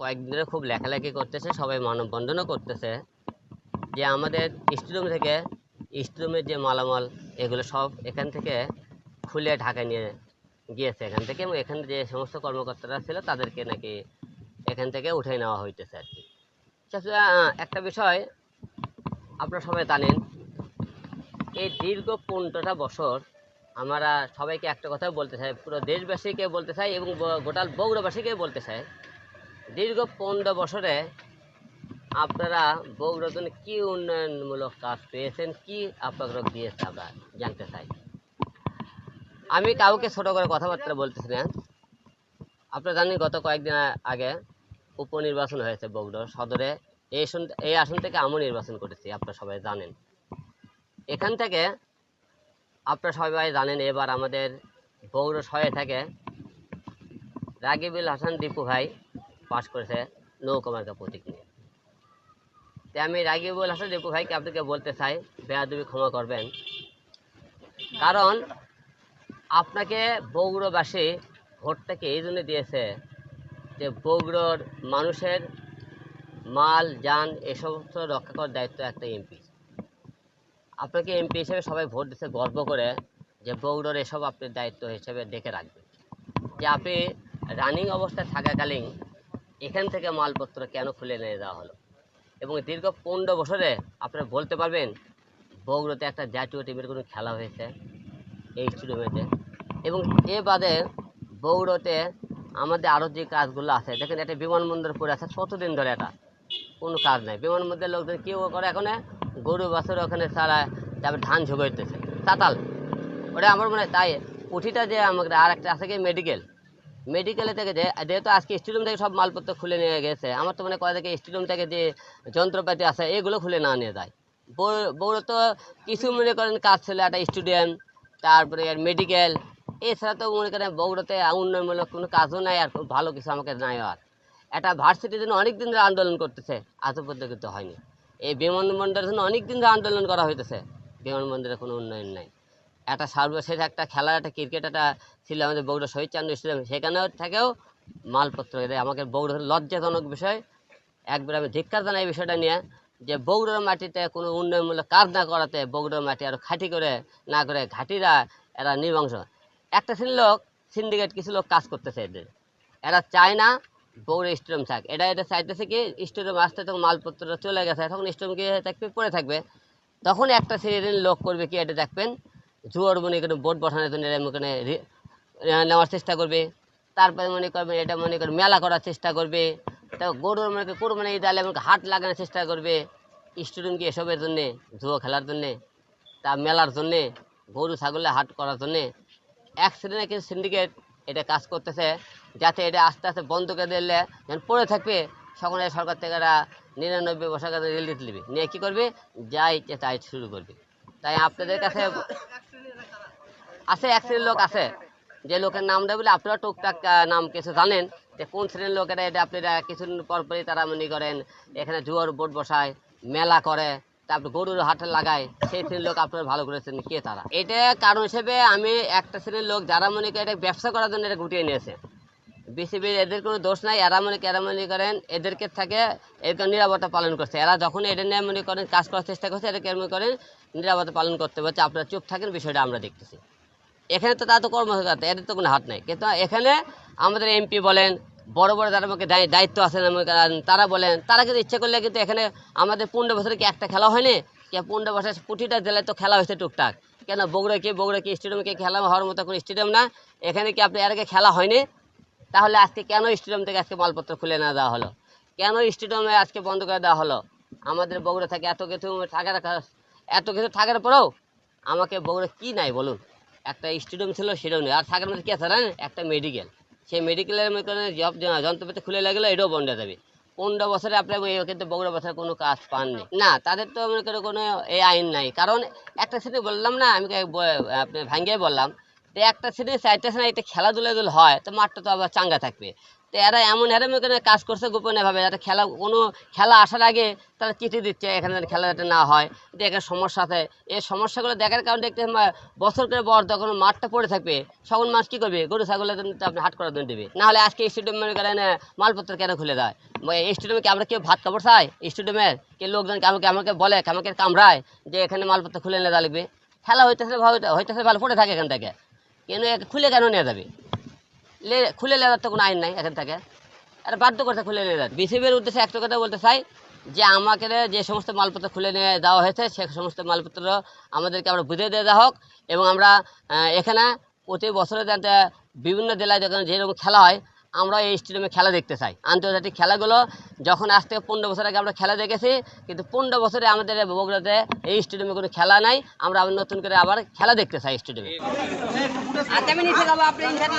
কয়েকদিন খুব লেখালেখি করতেছে, সবাই মানববন্ধনও করতেছে। যে আমাদের স্টেডিয়াম থেকে, স্টেডিয়ামের যে মালামাল, এগুলো সব এখান থেকে খুলে ঢাকায় নিয়ে গিয়েছে। এখান থেকে এবং এখানে যে সমস্ত কর্মকর্তারা ছিল, তাদেরকে নাকি এখান থেকে উঠে নেওয়া হইতেছে আর কি। একটা বিষয় আপনারা সবাই জানেন, এই দীর্ঘ পনেরোটা বছর আমরা সবাইকে একটা কথা বলতে চাই, পুরো দেশবাসীকে বলতে চাই এবং গোটাল বগুড়াবাসীকে বলতে চাই। দীর্ঘ পনেরো বছরে আপনারা বগুড়ার জন্য কী উন্নয়নমূলক কাজ পেয়েছেন? কি আপনাদের দিয়েছে আমরা জানতে চাই। আমি কাউকে ছোট করে কথাবার্তা বলতেছি না। আপনারা জানেন গত কয়েকদিন আগে উপনির্বাচন হয়েছে বগুড়া সদরে। এই আসন এই আসন থেকে আমও নির্বাচন করেছি, আপনারা সবাই জানেন। এখান থেকে আপনারা সবাই জানেন, এবার আমাদের বগুড়া শয়ে থাকে। রাগিবুল হাসান দীপু ভাই পাশ করেছে নৌকমার্কা প্রতীক নিয়ে। তাই আমি রাগিবুল হাসান দীপু ভাইকে আপনাকে বলতে চাই, বেয়াদবি ক্ষমা করবেন। কারণ আপনাকে বগুড়াবাসী ভোটটাকে এই জন্য দিয়েছে যে বগুড়োর মানুষের মাল, যান, এ সমস্ত রক্ষা করার দায়িত্ব একটা এমপি। আপনাকে এমপি হিসেবে সবাই ভোট দিতে গর্ব করে যে বগুড়োর এসব আপনি দায়িত্ব হিসেবে দেখে রাখবেন। যে আপনি রানিং অবস্থায় থাকাকালীন এখান থেকে মালপত্র কেন খুলে নিয়ে যাওয়া হলো? এবং দীর্ঘ পনেরো বছরে আপনারা বলতে পারবেন বগুড়োতে একটা জাতীয় টিমের কোনো খেলা হয়েছে এই স্টেডিয়ামেতে এবং এ বাদে বগুড়োতে আমাদের আরও যে কাজগুলো আছে, দেখেন একটা বিমানবন্দর পড়ে আছে, কতদিন ধরে এটা? কোনো কাজ নাই। বিমানবন্দরের লোকজন কেউ করে এখন? গরু বাছুর ওখানে ছাড়া তারপর ধান ঝোগাইতেছে তাতাল। ওটা আমার মনে হয় তাই। পুঁঠিটা যে আমাদের আর একটা আছে কি মেডিকেল মেডিকেলে থেকে যে, যেহেতু আজকে স্টেডিয়াম থেকে সব মালপত্র খুলে নিয়ে গেছে, আমার তো মনে করে থেকে স্টেডিয়াম থেকে যে যন্ত্রপাতি আছে, এগুলো খুলে না নিয়ে যায়। বড় তো কিছু মনে করেন কাজ ছিল, একটা স্টুডেন্ট তারপরে আর মেডিকেল এছাড়া তো মনে করেন বগুড়াতে উন্নয়নমূলক কোনো কাজও নাই আর ভালো কিছু আমাকে নাই আর। একটা ভার্সিটির জন্য অনেক দিন ধরে আন্দোলন করতেছে, আজও পর্যন্ত হয়নি। এই বিমানবন্দরের জন্য অনেক দিন ধরে আন্দোলন করা হইতেছে। বিমানবন্দরে কোনো উন্নয়ন নাই। একটা সর্বশেষ একটা খেলার, একটা ক্রিকেট একটা ছিল আমাদের বগুড়া শহীদ চান্দ স্টেডিয়াম, সেখানেও থেকেও মালপত্র আমাকে বগুড়ার লজ্জাজনক বিষয়। একবার আমি ধিক্কার জানাই এই বিষয়টা নিয়ে যে বগুড়ার মাটিতে কোনো উন্নয়নমূলক কাজ না করাতে বগুড়ার মাটি আরও খাঁটি করে, না করে ঘাটিরা এরা নির্বংশ। একটা শ্রেণির লোক সিন্ডিকেট কিছু লোক কাজ করতেছে এদের। এরা চায় না বগুড়া স্টেডিয়াম থাক। এটা এটা চাইতেছে কি স্টেডিয়াম আসতে তখন মালপত্র চলে গেছে তখন স্টেডিয়াম গিয়ে থাকবে পড়ে থাকবে। তখন একটা শ্রেণির লোক করবে কি, এটা দেখবেন, জুয়ার মনে করে বোট বসানোর জন্য এরা মনে নেওয়ার চেষ্টা করবে। তারপরে মনে করবেন এটা মনে করে, মেলা করার চেষ্টা করবে। তা গরুর মনে করে কোরবানি ঈদ আলে হাট লাগানোর চেষ্টা করবে স্টুডেন্টকে এসবের জন্যে, জুয়া খেলার জন্যে, তা মেলার জন্যে, গরু ছাগলের হাট করার জন্যে। এক শ্রেণির সিন্ডিকেট এটা কাজ করতেছে, যাতে এটা আস্তে আস্তে বন্ধ করে দিলে যখন পড়ে থাকবে, সকলে সরকার থেকে এরা নিরানব্বই বছর কাছে রিলিজ নেবে। নিয়ে কী করবে? যা ইচ্ছে তাই শুরু করবে। তাই আপনাদের কাছে আছে এক শ্রেণির লোক আছে। যে লোকের নামটা বলে আপনারা টুকটাক নাম কিছু জানেন। যে কোন শ্রেণির লোকেরা এটা আপনারা কিছুদিন পর পরই তারা মনে করেন, এখানে জুয়ার বোট বসায়, মেলা করে তারপর গরুর হাটে লাগায়, সেই শ্রেণির লোক আপনারা ভালো করেছেন কে তারা। এটা কারণ হিসেবে আমি একটা শ্রেণির লোক, যারা মনে করে এটা ব্যবসা করার জন্য এটা গুটিয়ে নিয়েছে। বিসিবির এদের কোনো দোষ নাই, এরা মনে এরা মনে করেন এদেরকে থাকে এদেরকে নিরাপত্তা পালন করছে। এরা যখন এটা নিয়ে মনে করেন কাজ করার চেষ্টা করছে, এদেরকে মনে করেন নিরাপত্তা পালন করতে বলছে। আপনারা চুপ থাকেন, বিষয়টা আমরা দেখতেছি। এখানে তো তাদের কর্মকর্তা এদের তো কোনো হাত নাই। কিন্তু এখানে আমাদের এমপি বলেন বড় বড় যারা আমাকে দায়- দায়িত্ব আছে তারা বলেন, তারা কিন্তু ইচ্ছে করলে কিন্তু এখানে আমাদের পনেরো বছরে কি একটা খেলা হয়নি? কি পনেরো বছর প্রতিটা জেলায় তো খেলা হয়েছে টুকটাক। কেন বগুড়া কি বগুড়া কি স্টেডিয়ামে কি খেলা হওয়ার মতো কোনো স্টেডিয়াম না। এখানে কি আপনি এর আগে খেলা হয়নি? তাহলে আজকে কেন স্টেডিয়াম থেকে আজকে মালপত্র খুলে না দেওয়া হলো? কেন স্টেডিয়ামে আজকে বন্ধ করে দেওয়া হলো? আমাদের বগুড়া থেকে এত কিছু থাকার এত কিছু থাকার পরেও আমাকে বগুড়া কি নাই বলুন? একটা স্টেডিয়াম ছিল, সেটাও নেই। আর থাকার মধ্যে কী আছে একটা মেডিকেল সেই মেডিকেলের করেন জব যন্ত্রপাতি খুলে লাগলে এটাও বন্ধ হয়ে যাবে। পনেরো বছরে আপনার কিন্তু বগুড়া বছরে কোনো কাজ পাননি। না, তাদের তো মনে করে কোনো এই আইন নাই। কারণ একটা সিটি বললাম না, আমি আপনি ভাঙ্গিয়ে বললাম, তো একটা সিটি না এটা খেলাধুলা যদি হয়, তো মাঠটা তো আবার চাঙ্গা থাকবে। তো এরা এমন এরম এখানে কাজ করছে গোপনে ভাবে, যাতে খেলা, কোনো খেলা আসার আগে তারা চিঠি দিচ্ছে এখানে খেলা যাতে না হয়। সমস্যা আছে। এই সমস্যাগুলো দেখার কারণে দেখতে বছর করে বর যখন মাঠটা পড়ে থাকবে সকল মাছ কী করবে? গরু তো আপনি হাট করার জন্য দেবে। নাহলে আজকে স্টেডিয়াম মনে করেন মালপত্র কেন খুলে দেয়? এই স্টেডিয়ামে কি আমরা কেউ ভাত কাপড় চাই স্টেডিয়ামের কে লোকজন আমাকে আমাকে বলে আমাকে কামড়ায় যে এখানে মালপত্র খুলে নিয়ে লাগবে। খেলা হইতেছে হইতেছে ভালো পড়ে থাকে এখান থেকে। কেন খুলে কেন নিয়ে যাবে? লে, খুলে নেওয়ার তো কোনো আইন নাই এখান থেকে। আর বাধ্য করতে খুলে যাবে বিসিবির উদ্দেশ্যে একটা কথা বলতে চাই, যে আমাকে যে সমস্ত মালপত্র খুলে নিয়ে দেওয়া হয়েছে, সে সমস্ত মালপত্র আমাদেরকে আমরা বুঝিয়ে দিয়ে দেওয়া হোক, এবং আমরা এখানে প্রতি বছরে বিভিন্ন জেলায় যখন যেরকম খেলা হয় আমরা এই স্টেডিয়ামে খেলা দেখতে চাই আন্তর্জাতিক খেলাগুলো যখন আজ থেকে পনেরো বছর আগে আমরা খেলা দেখেছি কিন্তু পনেরো বছরে আমাদের এই বগুড়াতে এই স্টেডিয়ামে কোনো খেলা নাই আমরা আবার নতুন করে আবার খেলা দেখতে চাই স্টেডিয়ামে আচ্ছা আমি নিচে যাব আপনি ইনসার্ট